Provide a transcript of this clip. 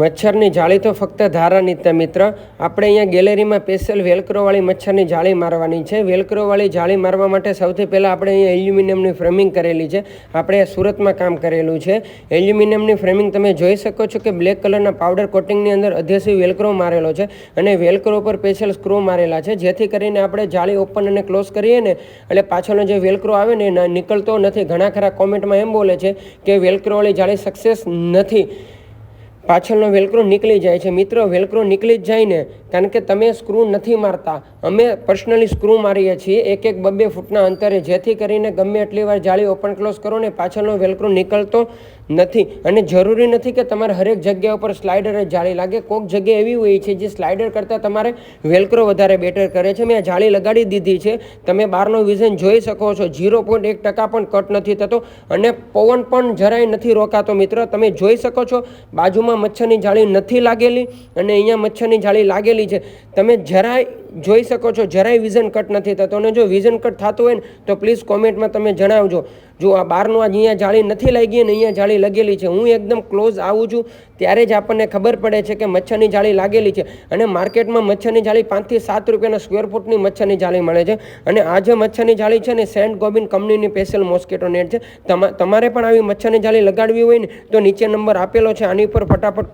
મચ્છરની જાળી તો ફક્ત ધારાની જ મિત્ર. આપણે અહીંયા ગેલેરીમાં સ્પેશિયલ વેલક્રોવાળી મચ્છરની જાળી મારવાની છે. વેલક્રોવાળી જાળી મારવા માટે સૌથી પહેલાં આપણે અહીંયા એલ્યુમિનિયમની ફ્રેમિંગ કરેલી છે. આપણે સુરતમાં કામ કરેલું છે. એલ્યુમિનિયમની ફ્રેમિંગ તમે જોઈ શકો છો કે બ્લેક કલરના પાવડર કોટિંગની અંદર અધ્યસી વેલક્રો મારેલો છે અને વેલક્રો પર સ્પેશિયલ સ્ક્રૂ મારેલા છે. જેથી કરીને આપણે જાળી ઓપન અને ક્લોઝ કરીએ ને, એટલે પાછળનો જે વેલક્રો આવે ને, નીકળતો નથી. ઘણા ખરા કોમેન્ટમાં એમ બોલે છે કે વેલક્રોવાળી જાળી સક્સેસ નથી. પાછળનો વેલક્રો નીકળી જાય છે. મિત્રો, વેલક્રો નીકળી જ જાય ને, કારણ કે તમે સ્ક્રૂ નથી મારતા. અમે પર્સનલી સ્ક્રૂ મારીએ છીએ. એક એક બે ફૂટના અંતરે, જેથી કરીને ગમે એટલી વાર જાળી ઓપન ક્લોઝ કરો ને પાછળનો વેલક્રો નીકળતો નથી. અને જરૂરી નથી કે તમારે હરેક જગ્યા ઉપર સ્લાઇડર જ જાળી લાગે. કોઈક જગ્યા એવી હોય છે જે સ્લાઇડર કરતાં તમારે વેલક્રો વધારે બેટર કરે છે. મેં જાળી લગાડી દીધી છે. તમે બહારનો વિઝન જોઈ શકો છો. ઝીરો પોઈન્ટ એક ટકા પણ કટ નથી થતો. અને પવન પણ જરાય નથી રોકાતો મિત્ર. તમે જોઈ શકો છો, બાજુમાં મચ્છરની જાળી નથી લાગેલી અને અહીંયા મચ્છરની જાળી લાગેલી છે. તમે જરાય જોઈ શકો છો. જરાય વિઝન કટ નથી થતો અને જો વિઝન કટ થતું હોય ને, તો પ્લીઝ કોમેન્ટમાં તમે જણાવજો. જો આ બહારનું આજે અહીંયા જાળી નથી લાગી અને અહીંયા જાળી લગેલી છે, હું એકદમ ક્લોઝ આવું છું. ત્યારે જ આપણને ખબર પડે છે કે મચ્છરની જાળી લાગેલી છે અને માર્કેટમાં મચ્છરની જાળી પાંચથી સાત રૂપિયાના સ્ક્વેર ફૂટની મચ્છરની જાળી મળે છે. અને આ જે મચ્છરની જાળી છે ને, સેન્ટ ગોબિન કંપનીની સ્પેશિયલ મોસ્કેટો નેટ છે. તમા- તમારે પણ આવી મચ્છરની જાળી લગાડવી હોય ને, તો નીચે નંબર આપેલો છે, આની ઉપર ફટાફટ